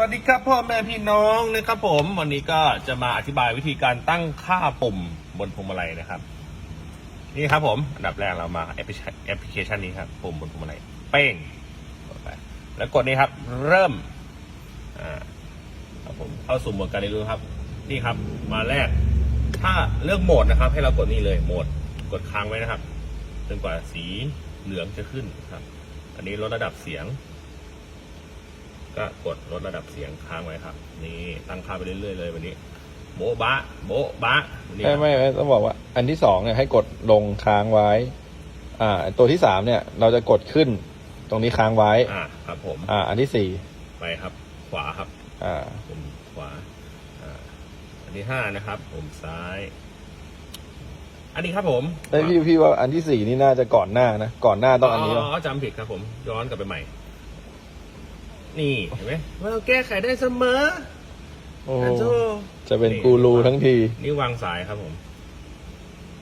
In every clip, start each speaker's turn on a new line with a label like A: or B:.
A: วัสดีครับพ่อแม่พี่น้องนะครับผม วันนี้ก็จะมาอธิบายวิธีการตั้งค่าปุ่มบนพวงมาลัยนะครับ นี่ครับผมอันดับแรกเรามาแอปพลิเคชันแอปพลิเคชันนี้ครับปุ่มบนพวงมาลัยเป้งกดไปแล้วกดนี้ครับ เริ่มอ่าครับผมเข้าสู่โหมดการเรียนรู้ครับ นี่ครับ มาแรก ถ้าเลือกโหมดนะครับ ให้เรากดนี่เลยโหมดกดค้างไว้นะครับจนกว่าสีเหลืองจะขึ้นครับ อันนี้ลดระดับเสียง ก็กดลดระดับเสียงค้างไว้ครับ นี่ตั้งค่าไปเรื่อยๆเลยวันนี้ โบ๊ะบะ โบ๊ะบะนี่ค
B: ไม่
A: รับ
B: ไม่ไม่ต้องบอกว่า อันที่สองเนี่ยให้กดลงค้างไว้ อ่า ตัวที่สามเนี่ย เราจะกดขึ้น ตรงนี้ค้างไว้
A: อ่าครับ ผม
B: อ่า อันที่สี่
A: ไปครับ ขวาครับ
B: อ่า
A: ผมขวาอ่าอันที่ห้านะครับ ผมซ้าย อันนี้ครับผม
B: ไอ้ยพี่พี่ว่าอันที่สี่นี่น่าจะก่อนหน้านะก่อนหน้าต้องอันนี้
A: อ๋
B: ป่ะ
A: อจำผิดครับผม ย้อนกลับไปใหม่ นี่เห็นไหมว่าเราแก้ไขได้เสมอ
B: โอ้
A: อันโจ
B: จะเป็นกูรูทั้งที
A: นี่วางสายครับผม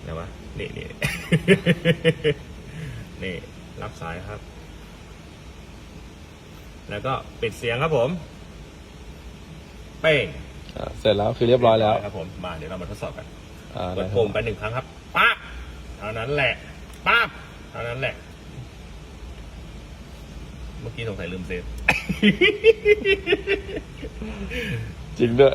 A: ไหนวะนี่นี่ นี่ รับสายครับ แล้วก็ปิดเสียงครับผม เป้ง
B: อ่าเสร็จแล้วคือเรียบร้อยแล้ว
A: ครับผมมาเดี๋ยวเรามาทดสอบกัน
B: อ่าก
A: ด
B: ได้ค
A: ปุ่ม
B: รับ
A: ไปหนึ่งครั้งครับปั๊บเท่านั้นแหละปั๊บเท่านั้นแหละ พี่สงสัยลืมเซฟ
B: จริงด้วย